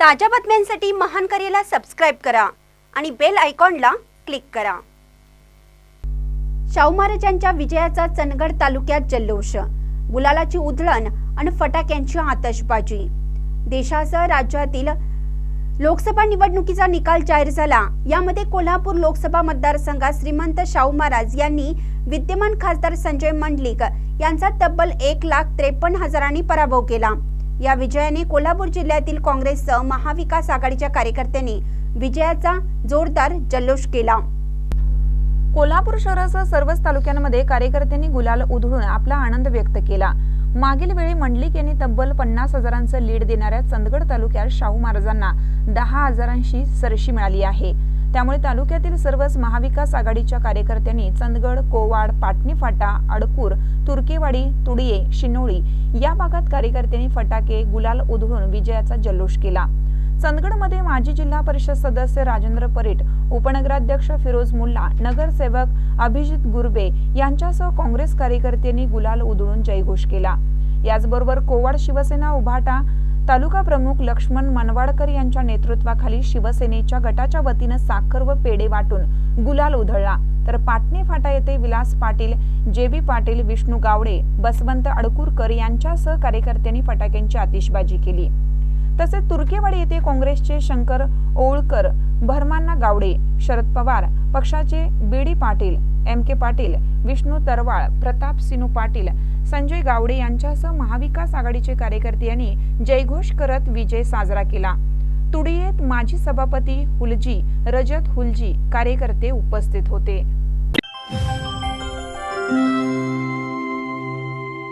ताज्या बातम्यांसाठी महान करेला सबस्क्राईब करा आणि बेल आयकॉनला क्लिक करा. शाहू महाराजांच्या विजयाचा चंदगड तालुक्यात जल्लोष. गुलालाची उधळण आणि फटाक्यांची आतषबाजी. देशासह राज्यातील लोकसभा निवडणुकीचा निकाल जाहीर झाला. यामध्ये कोल्हापूर लोकसभा मतदारसंघात श्रीमंत शाहू महाराज यांनी विद्यमान खासदार संजय मंडलिक यांचा तब्बल एक लाख त्रेपन्न हजारांनी पराभव केला. या विजयाने कोल्हापूर जिल्ह्यातील काँग्रेससह महाविकास आघाडीच्या कार्यकर्त्यांनी विजयाचा जोरदार जल्लोष केला. कोल्हापूर शहरासह सर्वच तालुक्यांमध्ये कार्यकर्त्यांनी गुलाल उधळून आपला आनंद व्यक्त केला. मागील वेळी मंडलिक यांनी तब्बल पन्नास हजारांचं लीड देणाऱ्या चंदगड तालुक्यात शाहू महाराजांना दहा हजारांशी सरशी मिळाली आहे. त्यामुळे तालुक्यातील सर्वच महाविकास आघाडीच्या कार्यकर्त्यांनी चंदगड कोवाड पाटणी फाटा अडकूर तुर्कीवाडी तुडिये शिनोळी या भागात कार्यकर्त्यांनी फटाके गुलाल उधळून विजयाचा जल्लोष केला. चंदगडमध्ये माजी जिल्हा परिषद सदस्य राजेंद्र परीट उपनगराध्यक्ष फिरोज मुल्ला नगरसेवक अभिजित गुरबे यांच्यासह काँग्रेस कार्यकर्त्यांनी गुलाल उधळून जयघोष केला. याचबरोबर कोवाड शिवसेना उभाटा तालुका प्रमुख लक्ष्मण मनवाडकर यांच्या नेतृत्वाखाली शिवसेनेच्या गटाच्या वतीनं साखर व पेढे वाटून गुलाल उधळला. तर पाटणे फाटा येथे विलास पाटील जे बी पाटील विष्णू गावडे बसवंत अडकूरकर यांच्यासह कार्यकर्त्यांनी फटाक्यांची आतिषबाजी केली. तसेच तुर्केवाडी येथे काँग्रेसचे शंकर ओळकर भरमान्ना गावडे शरद पवार पक्षाचे B D Patil M K Patil Vishnu Tarwal Pratap Sinu Patil Sanjay Gawde यांच्यासह महाविकास आघाडीचे कार्यकर्ते यांनी जयघोष करत विजय साजरा केला. तुडियेत माजी सभापती हुलजी रजत हुलजी कार्यकर्ते उपस्थित होते.